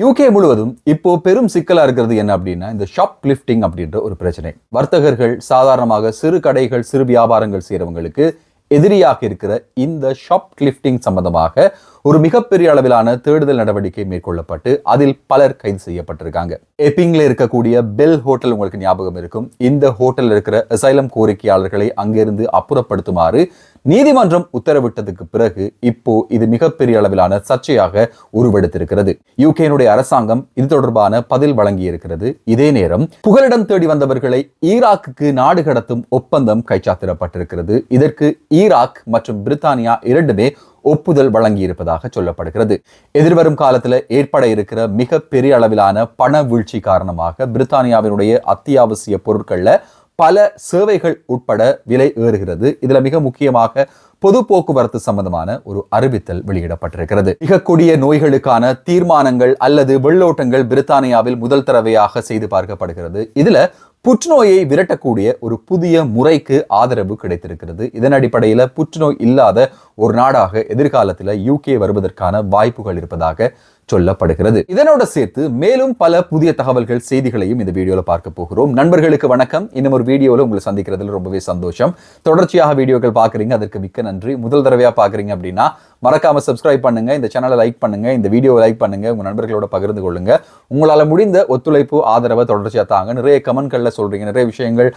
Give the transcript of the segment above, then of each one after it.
UK முழுவதும் இப்போ பெரும் சிக்கலா இருக்கிறது என்ன அப்படின்னா இந்த ஷாப் கிளிஃப்டிங் அப்படின்ற ஒரு பிரச்சனை. வர்த்தகர்கள் சாதாரணமாக சிறு கடைகள் சிறு வியாபாரங்கள் செய்கிறவங்களுக்கு எதிரியாக இருக்கிற இந்த ஷாப் லிஃப்டிங் சம்பந்தமாக ஒரு மிகப்பெரிய அளவிலான தேடுதல் நடவடிக்கை மேற்கொள்ளப்பட்டு அதில் பலர் கைது செய்யப்பட்டிருக்காங்க. எப்பிங்ல இருக்கக்கூடிய பெல் ஹோட்டல் உங்களுக்கு ஞாபகம் இருக்கும். இந்த ஹோட்டல் இருக்கிற அசைலம் கோரிக்கையாளர்களை அங்கிருந்து அப்புறப்படுத்துமாறு நீதிமன்றம் உத்தரவிட்டதுக்கு பிறகு இப்போ இது மிகப்பெரிய அளவிலான சர்ச்சையாக உருவெடுத்திருக்கிறது. யூகேனுடைய அரசாங்கம் இது தொடர்பான பதில் வழங்கி இருக்கிறது இதே நேரம் புகலிடம் தேடி வந்தவர்களை ஈராக்குக்கு நாடு கடத்தும் ஒப்பந்தம் கைச்சாத்திடப்பட்டிருக்கிறது. இதற்கு ஈராக் மற்றும் பிரித்தானியா இரண்டுமே ஒப்புதல் வழங்கி இருப்பதாக சொல்லப்படுகிறது. எதிர்வரும் காலத்துல ஏற்பட இருக்கிற மிக பெரிய அளவிலான பண வீழ்ச்சி காரணமாக பிரித்தானியாவினுடைய அத்தியாவசிய பொருட்களில் பல சேவைகள் உட்பட விலை ஏறுகிறது. இதுல மிக முக்கியமாக பொது போக்குவரத்து சம்பந்தமான ஒரு அறிவித்தல் வெளியிடப்பட்டிருக்கிறது. மிக கொடிய நோய்களுக்கான தீர்மானங்கள் அல்லது வெள்ளோட்டங்கள் பிரித்தானியாவில் முதல் தடவையாக செய்து பார்க்கப்படுகிறது. இதுல புற்றுநோயை விரட்டக்கூடிய ஒரு புதிய முறைக்கு ஆதரவு கிடைத்திருக்கிறது. இதன் அடிப்படையில் புற்றுநோய் இல்லாத ஒரு நாடாக எதிர்காலத்தில் யூகே வருவதற்கான வாய்ப்புகள் இருப்பதாக சொல்லப்படுகிறது. இதனோட சேர்த்து மேலும் பல புதிய தகவல்கள் செய்திகளையும் இந்த வீடியோல பார்க்க போகிறோம். நண்பர்களுக்கு வணக்கம். இன்னும் ஒரு வீடியோவில் உங்களை சந்திக்கிறதுல ரொம்பவே சந்தோஷம். தொடர்ச்சியாக வீடியோக்கள் பார்க்குறீங்க அதற்கு மிக்க நன்றி. முதல் தடவையா பார்க்குறீங்க அப்படின்னா மறக்காம சப்ஸ்கிரைப் பண்ணுங்க இந்த சேனலை லைக் பண்ணுங்க இந்த வீடியோவை லைக் பண்ணுங்க உங்க நண்பர்களோட பகிர்ந்து கொள்ளுங்க. உங்களால முடிந்த ஒத்துழைப்பு ஆதரவை தொடர்ச்சியா தாங்க நிறைய கமெண்ட்கள்ல சொல்றீங்க. நிறைய விஷயங்கள்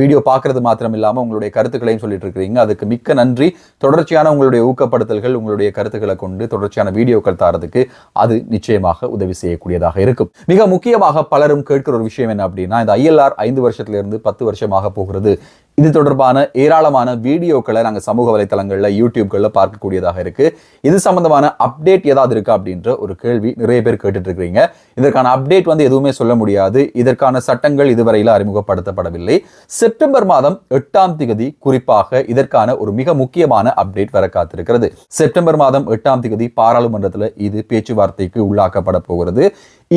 வீடியோ பார்க்கறது மாத்திரம் இல்லாம உங்களுடைய கருத்துக்களையும் சொல்லிட்டு இருக்கிறீங்க. அதுக்கு மிக்க நன்றி. தொடர்ச்சியான உங்களுடைய ஊக்கப்படுத்தல்கள் உங்களுடைய கருத்துக்களை கொண்டு தொடர்ச்சியான வீடியோக்கள் தாரதுக்கு அது நிச்சயமாக உதவி செய்யக்கூடியதாக இருக்கும். மிக முக்கியமாக பலரும் கேட்கிற ஒரு விஷயம் என்ன அப்படின்னா இந்த ஐஎல்ஆர் ஐந்து வருஷத்திலிருந்து பத்து வருஷமாக போகிறது. இது தொடர்பான ஏராளமான வீடியோக்களை நாங்கள் சமூக வலைத்தளங்களில் யூடியூப்களில் பார்க்கக்கூடியதாக இருக்கு. இது சம்பந்தமான அப்டேட் ஏதாவது இருக்கா அப்படின்ற ஒரு கேள்வி நிறைய பேர் கேட்டுட்ருக்கிறீங்க. இதற்கான அப்டேட் வந்து எதுவுமே சொல்ல முடியாது. இதற்கான சட்டங்கள் இதுவரையில் அறிமுகப்படுத்தப்படவில்லை. செப்டம்பர் மாதம் எட்டாம் திகதி குறிப்பாக இதற்கான ஒரு மிக முக்கியமான அப்டேட் வர காத்திருக்கிறது. செப்டம்பர் மாதம் எட்டாம் திகதி பாராளுமன்றத்தில் இது பேச்சுவார்த்தைக்கு உள்ளாக்கப்பட போகிறது.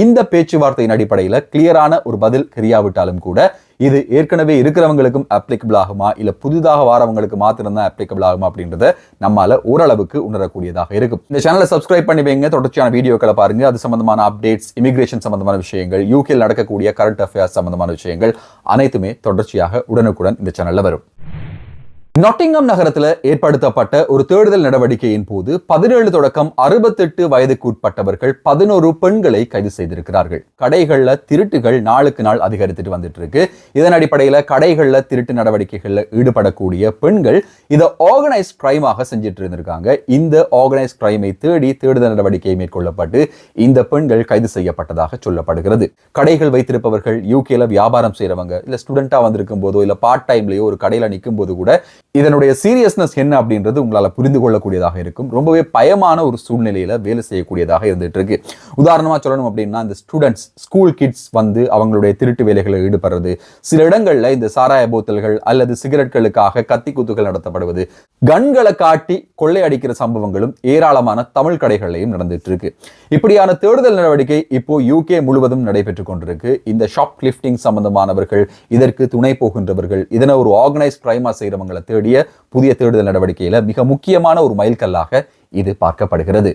இந்த பேச்சுவார்த்தையின் அடிப்படையில் கிளியரான ஒரு பதில் தெரியாவிட்டாலும் கூட இது ஏற்கனவே இருக்கிறவங்களுக்கும் அப்ளிகபிள் ஆகுமா? இல்ல புதிதாக வாரவங்களுக்கு மாத்திரம்தான் அப்ளிகபிள் ஆகுமா அப்படின்றத நம்மால ஓரளவுக்கு உணரக்கூடியதாக இருக்கும். இந்த சேனலை சப்ஸ்கிரைப் பண்ணி வைங்க. தொடர்ச்சியான வீடியோக்களை பாருங்க. அது சம்பந்தமான அப்டேட்ஸ் இமிகிரேஷன் சம்பந்தமான விஷயங்கள் யூகேல நடக்கக்கூடிய கரண்ட் அஃபேர்ஸ் சம்பந்தமான விஷயங்கள் அனைத்துமே தொடர்ச்சியாக உடனுக்குடன் இந்த சேனல்ல வரும். நொட்டிங்கம் நகரத்தில் ஏற்படுத்தப்பட்ட ஒரு தேடுதல் நடவடிக்கையின் போது பதினேழு தொடக்கம் அறுபத்தெட்டு வயதுக்குட்பட்டவர்கள் பதினோரு பெண்களை கைது செய்திருக்கிறார்கள். கடைகள்ல திருட்டுகள் நாளுக்கு நாள் அதிகரித்துட்டு வந்துட்டு இருக்கு. இதன் அடிப்படையில் கடைகள்ல திருட்டு நடவடிக்கைகள்ல ஈடுபடக்கூடிய பெண்கள் இதை ஆர்கனைஸ் கிரைமாக செஞ்சுட்டு இருந்திருக்காங்க. இந்த ஆர்கனைஸ் கிரைமை தேடி தேடுதல் நடவடிக்கை மேற்கொள்ளப்பட்டு இந்த பெண்கள் கைது செய்யப்பட்டதாக சொல்லப்படுகிறது. கடைகள் வைத்திருப்பவர்கள் யூகேல வியாபாரம் செய்கிறவங்க இல்ல ஸ்டூடெண்ட்டாக வந்திருக்கும் போதோ இல்ல பார்ட் டைம்லயோ ஒரு கடையில நிற்கும் போது கூட இதனுடைய சீரியஸ்னஸ் என்ன அப்படின்றது உங்களால் புரிந்து கொள்ளக்கூடியதாக இருக்கும். ரொம்பவே பயமான ஒரு சூழ்நிலையில வேலை செய்யக்கூடியதாக இருந்துட்டு இருக்கு. உதாரணமா சொல்லணும் அப்படின்னா இந்த ஸ்டூடெண்ட்ஸ் ஸ்கூல் கிட்ஸ் வந்து அவங்களுடைய திருட்டு வேலைகளில் ஈடுபடுறது. சில இடங்கள்ல இந்த சாராய போத்தல்கள் அல்லது சிகரெட்களுக்காக கத்தி குத்துகள் நடத்தப்படுவது. கன்களை காட்டி கொள்ளையடிக்கிற சம்பவங்களும் ஏராளமான தமிழ் கடைகளையும் நடந்துட்டு இருக்கு. இப்படியான தேடுதல் நடவடிக்கை இப்போ யூகே முழுவதும் நடைபெற்றுக் கொண்டிருக்கு. இந்த ஷாப் கிளிஃப்டிங் சம்பந்தமானவர்கள் இதற்கு துணை போகின்றவர்கள் இதனை ஒரு ஆர்கனைஸ் கிரைமா செய்கிறவங்களை தேடிய புதிய தேடுதல் நடவடிக்கையில மிக முக்கியமான ஒரு மைல்கல்லாக இது பார்க்கப்படுகிறது.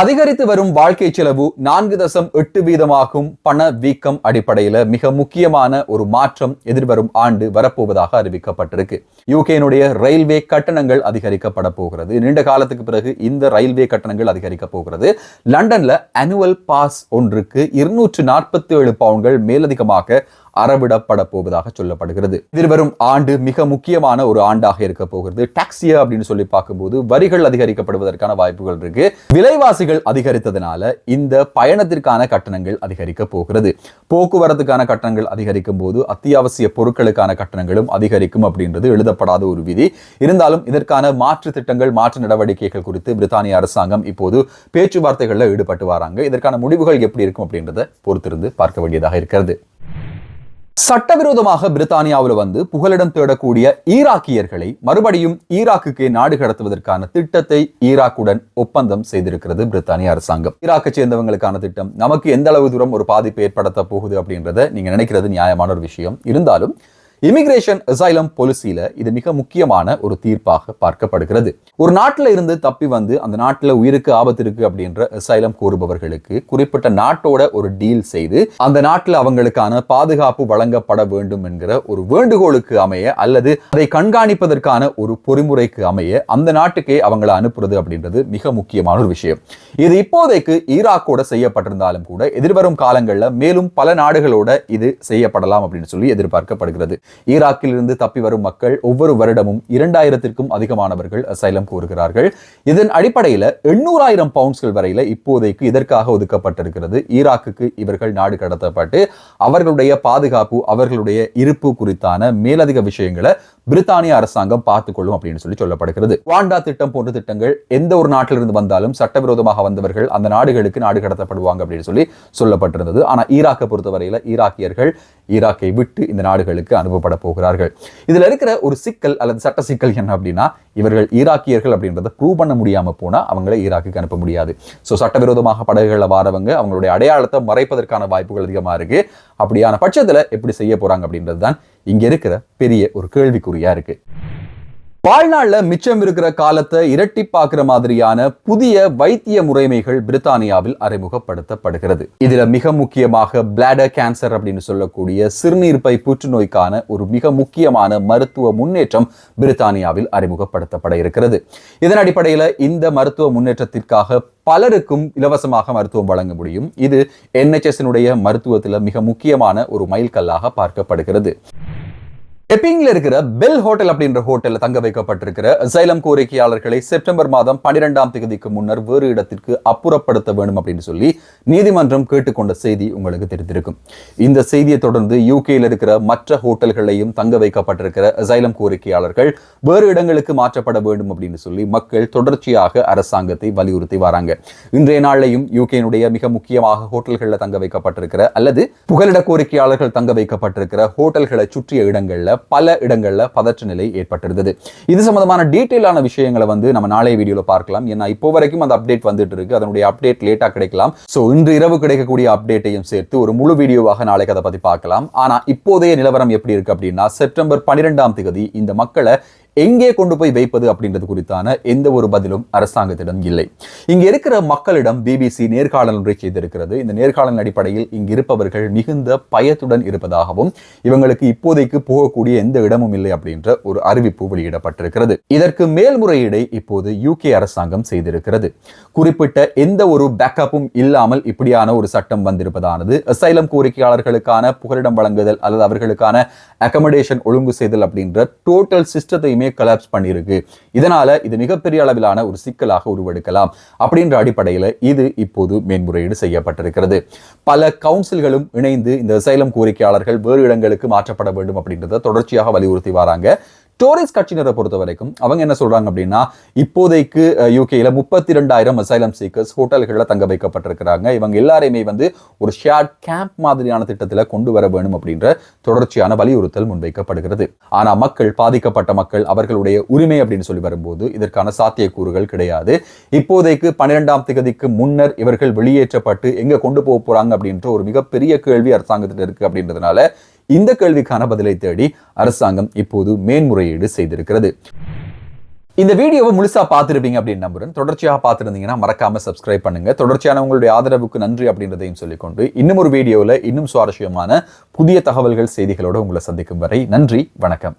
அதிகரித்து வரும் வாழ்க்கை செலவு நான்கு தசம் எட்டு வீதமாகும் பண வீக்கம் அடிப்படையில மிக முக்கியமான ஒரு மாற்றம் எதிர்வரும் ஆண்டு வரப்போவதாக அறிவிக்கப்பட்டிருக்கு. யூகேனுடைய ரயில்வே கட்டணங்கள் அதிகரிக்கப்பட போகிறது. நீண்ட காலத்துக்கு பிறகு இந்த ரயில்வே கட்டணங்கள் அதிகரிக்க போகிறது. லண்டன்ல அனுவல் பாஸ் ஒன்றுக்கு இருநூற்று நாற்பத்தி ஏழு பவுன்கள் மேலதிகமாக அறவிடப்பட போவதாக சொல்லப்படுகிறது. எதிர்வரும் ஆண்டு மிக முக்கியமான ஒரு ஆண்டாக இருக்க போகிறது. டாக்ஸியா அப்படின்னு சொல்லி பார்க்கும்போது வரிகள் அதிகரிக்கப்படுவதற்கான வாய்ப்புகள் இருக்கு. விலைவாசிகள் அதிகரித்ததுனால இந்த பயணத்திற்கான கட்டணங்கள் அதிகரிக்க போகிறது. போக்குவரத்துக்கான கட்டணங்கள் அதிகரிக்கும் போது அத்தியாவசிய பொருட்களுக்கான கட்டணங்களும் அதிகரிக்கும் அப்படின்றது எழுதப்படாத ஒரு விதி. இருந்தாலும் இதற்கான மாற்று திட்டங்கள் மாற்று நடவடிக்கைகள் குறித்து பிரித்தானிய அரசாங்கம் இப்போது பேச்சுவார்த்தைகளில் ஈடுபட்டு வராங்க. இதற்கான முடிவுகள் எப்படி இருக்கும் அப்படின்றத பொறுத்திருந்து பார்க்க வேண்டியதாக இருக்கிறது. சட்டவிரோதமாக பிரித்தானியாவில் வந்து புகலிடம் தேடக்கூடிய ஈராக்கியர்களை மறுபடியும் ஈராக்குக்கு நாடு கடத்துவதற்கான திட்டத்தை ஈராக்குடன் ஒப்பந்தம் செய்திருக்கிறது பிரித்தானிய அரசாங்கம். ஈராக்கை சேர்ந்தவங்களுக்கான திட்டம் நமக்கு எந்த அளவு தூரம் ஒரு பாதிப்பு ஏற்படுத்த போகுது அப்படின்றத நீங்க நினைக்கிறது நியாயமான ஒரு விஷயம். இருந்தாலும் இமிகிரேஷன் அசைலம் பாலிசியில இது மிக முக்கியமான ஒரு தீர்ப்பாக பார்க்கப்படுகிறது. ஒரு நாட்டில் இருந்து தப்பி வந்து அந்த நாட்டில் உயிருக்கு ஆபத்து இருக்கு அப்படின்ற அசைலம் கோருபவர்களுக்கு குறிப்பிட்ட நாட்டோட ஒரு டீல் செய்து அந்த நாட்டில் அவங்களுக்கான பாதுகாப்பு வழங்கப்பட வேண்டும் என்கிற ஒரு வேண்டுகோளுக்கு அமைய அல்லது அதை கண்காணிப்பதற்கான ஒரு பொறிமுறைக்கு அமைய அந்த நாட்டுக்கே அவங்களை அனுப்புறது அப்படின்றது மிக முக்கியமான ஒரு விஷயம். இது இப்போதைக்கு ஈராக்கோட செய்யப்பட்டிருந்தாலும் கூட எதிர்வரும் காலங்களில் மேலும் பல நாடுகளோட இது செய்யப்படலாம் அப்படின்னு சொல்லி எதிர்பார்க்கப்படுகிறது. ஈராக்கில் இருந்து தப்பி வரும் மக்கள் ஒவ்வொரு வருடமும் இரண்டாயிரத்திற்கும் அதிகமானவர்கள் அசைலம் கோருகிறார்கள். இதன் அடிப்படையில் எண்ணூறாயிரம் பவுண்ட்ஸ்கள் வரையில இப்போதைக்கு இதற்காக ஒதுக்கப்பட்டிருக்கிறது? ஈராக்குக்கு இவர்கள் நாடு கடத்தப்பட்டு அவர்களுடைய பாதுகாப்பு அவர்களுடைய இருப்பு குறித்தான மேலதிக விஷயங்களை பிரித்தானிய அரசாங்கம் பார்த்துக்கொள்ளும் அப்படின்னு சொல்லி சொல்லப்படுகிறது. வாண்டா திட்டம் போன்ற திட்டங்கள் எந்த ஒரு நாட்டிலிருந்து வந்தாலும் சட்டவிரோதமாக வந்தவர்கள் அந்த நாடுகளுக்கு நாடு கடத்தப்படுவாங்க அப்படின்னு சொல்லி சொல்லப்பட்டிருந்தது. ஆனால் ஈராக்கை பொறுத்தவரையில ஈராக்கியர்கள் ஈராக்கை விட்டு இந்த நாடுகளுக்கு அனுப்பப்பட போகிறார்கள். இதுல இருக்கிற ஒரு சிக்கல் அல்லது சட்ட சிக்கல் என்ன அப்படின்னா இவர்கள் ஈராக்கியர்கள் அப்படின்றத ப்ரூவ் பண்ண முடியாமல் போனால் அவங்களை ஈராக்குக்கு அனுப்ப முடியாது. ஸோ சட்டவிரோதமாக படகுகளில் வாரவங்க அவங்களுடைய அடையாளத்தை மறைப்பதற்கான வாய்ப்புகள் அதிகமா இருக்கு. அப்படியான பட்சத்துல எப்படி செய்ய போறாங்க அப்படின்றது தான் இங்க இருக்கிற பெரிய ஒரு கேள்விக்குறியா இருக்கு. வாழ்நாள்ல மிச்சம் இருக்கிற காலத்தை இரட்டிப்பாக்குற மாதிரியான புதிய வைத்திய முறைமைகள் பிரித்தானியாவில் அறிமுகப்படுத்தப்படுகிறது. இதுல மிக முக்கியமாக பிளாடர் கேன்சர் அப்படின்னு சொல்லக்கூடிய சிறுநீர்ப்பை புற்றுநோய்க்கான ஒரு மிக முக்கியமான மருத்துவ முன்னேற்றம் பிரித்தானியாவில் அறிமுகப்படுத்தப்பட இருக்கிறது. இதன் அடிப்படையில் இந்த மருத்துவ முன்னேற்றத்திற்காக பலருக்கும் இலவசமாக மருத்துவம் வழங்க முடியும். இது என்ஹெச்எஸ்னுடைய மருத்துவத்தில் மிக முக்கியமான ஒரு மைல்கல்லாக பார்க்கப்படுகிறது. எப்பிங்ல இருக்கிற பெல் ஹோட்டல் அப்படின்ற ஹோட்டலில் தங்க வைக்கப்பட்டிருக்கிற சைலம் கோரிக்கையாளர்களை செப்டம்பர் மாதம் பன்னிரெண்டாம் தேதிக்கு முன்னர் வேறு இடத்திற்கு அப்புறப்படுத்த வேண்டும் அப்படின்னு சொல்லி நீதிமன்றம் கேட்டுக்கொண்ட செய்தி உங்களுக்கு தெரிந்திருக்கும். இந்த செய்தியை தொடர்ந்து யூகேயில் இருக்கிற மற்ற ஹோட்டல்களையும் தங்க வைக்கப்பட்டிருக்கிற சைலம் கோரிக்கையாளர்கள் வேறு இடங்களுக்கு மாற்றப்பட வேண்டும் அப்படின்னு சொல்லி மக்கள் தொடர்ச்சியாக அரசாங்கத்தை வலியுறுத்தி வராங்க. இன்றைய நாளையும் யூகேனுடைய மிக முக்கியமாக ஹோட்டல்களில் தங்க வைக்கப்பட்டிருக்கிற அல்லது புகலிட கோரிக்கையாளர்கள் தங்க வைக்கப்பட்டிருக்கிற ஹோட்டல்களை சுற்றிய இடங்களில் பல இடங்களில் பதற்ற நிலை ஏற்பட்டிருந்தது. இது சம்பந்தமான டீட்டெயிலான விஷயங்களை வந்து நம்ம நாளைய வீடியோவில் பார்க்கலாம். ஏன்னா இப்போ வரைக்கும் அந்த அப்டேட் வந்துட்டு இருக்கு. அதனுடைய அப்டேட் லேட்டா கிடைக்கலாம். சோ இன்று இரவு கிடைக்கக்கூடிய அப்டேட்டையும் சேர்த்து ஒரு முழு வீடியோவாக நாளைக்கு அதை பத்தி பார்க்கலாம். ஆனா இப்போதைய நிலவரம் எப்படி இருக்கு அப்படின்னா செப்டம்பர் பன்னிரெண்டாம் தேதி இந்த மக்களை எங்கே கொண்டு போய் வைப்பது அப்படின்றது குறித்தான எந்த ஒரு பதிலும் அரசாங்கத்திடம் இல்லை. இங்க இருக்கிற மக்களிடம் பிபிசி நேர்காணல் ஒன்றை செய்திருக்கிறது. இந்த நேர்காணல் அடிப்படையில் இங்கு இருப்பவர்கள் மிகுந்த பயத்துடன் இருப்பதாகவும் இவங்களுக்கு இப்போதைக்கு போகக்கூடிய எந்த இடமும் இல்லை அப்படின்ற ஒரு அறிவிப்பு வெளியிடப்பட்டிருக்கிறது. இதற்கு மேல்முறையீடை இப்போது யூகே அரசாங்கம் செய்திருக்கிறது. குறிப்பிட்ட எந்த ஒரு பேக்கப்பும் இல்லாமல் இப்படியான ஒரு சட்டம் வந்திருப்பதானது அசைலம் கோரிக்கையாளர்களுக்கான புகலிடம் வழங்குதல் அல்லது அவர்களுக்கான அகமடேஷன் ஒழுங்கு செய்தல் அப்படின்ற டோட்டல் சிஸ்டத்தை எல்லாத்தையுமே கலாப்ஸ் பண்ணியிருக்கு. இதனால இது மிகப்பெரிய அளவிலான ஒரு சிக்கலாக உருவெடுக்கலாம். அப்படின்ற அடிப்படையில் இது இப்போது மேன்முறையீடு செய்யப்பட்டிருக்கிறது. பல கவுன்சில்களும் இணைந்து இந்த சைலம் கோரிக்கையாளர்கள் வேறு இடங்களுக்கு மாற்றப்பட வேண்டும் அப்படின்றத தொடர்ச்சியாக வலியுறுத்தி வராங்க. டோரிஸ் கட்சியினரை பொறுத்த வரைக்கும் அவங்க என்ன சொல்றாங்க அப்படின்னா இப்போதைக்கு யூகேல முப்பத்தி ரெண்டாயிரம் அசைலம் சீக்கர்ஸ் ஹோட்டல்களில் தங்க வைக்கப்பட்டிருக்கிறாங்க. இவங்க எல்லாரையுமே வந்து ஒரு ஷேர்ட் கேம்ப் மாதிரியான திட்டத்தில் கொண்டு வர வேணும் அப்படின்ற தொடர்ச்சியான வலியுறுத்தல் முன்வைக்கப்படுகிறது. ஆனா மக்கள் பாதிக்கப்பட்ட மக்கள் அவர்களுடைய உரிமை அப்படின்னு சொல்லி வரும்போது இதற்கான சாத்தியக்கூறுகள் கிடையாது. இப்போதைக்கு பன்னிரெண்டாம் திகதிக்கு முன்னர் இவர்கள் வெளியேற்றப்பட்டு எங்க கொண்டு போக போறாங்க அப்படின்ற ஒரு மிகப்பெரிய கேள்வி அரசாங்கத்தில் இருக்கு அப்படின்றதுனால இந்த கேள்விக்கான பதிலை தேடி அரசாங்கம் இப்போது மேன்முறையீடு செய்திருக்கிறது. இந்த வீடியோவை முழுசா பார்த்துருப்பீங்க அப்படின்னு நம்புறேன். தொடர்ச்சியாக பார்த்துருந்தீங்கன்னா மறக்காம சப்ஸ்கிரைப் பண்ணுங்க. தொடர்ச்சியான உங்களுடைய ஆதரவுக்கு நன்றி அப்படின்றதையும் சொல்லிக்கொண்டு இன்னும் ஒரு வீடியோவில் இன்னும் சுவாரஸ்யமான புதிய தகவல்கள் செய்திகளோடு உங்களை சந்திக்கும் வரை நன்றி வணக்கம்.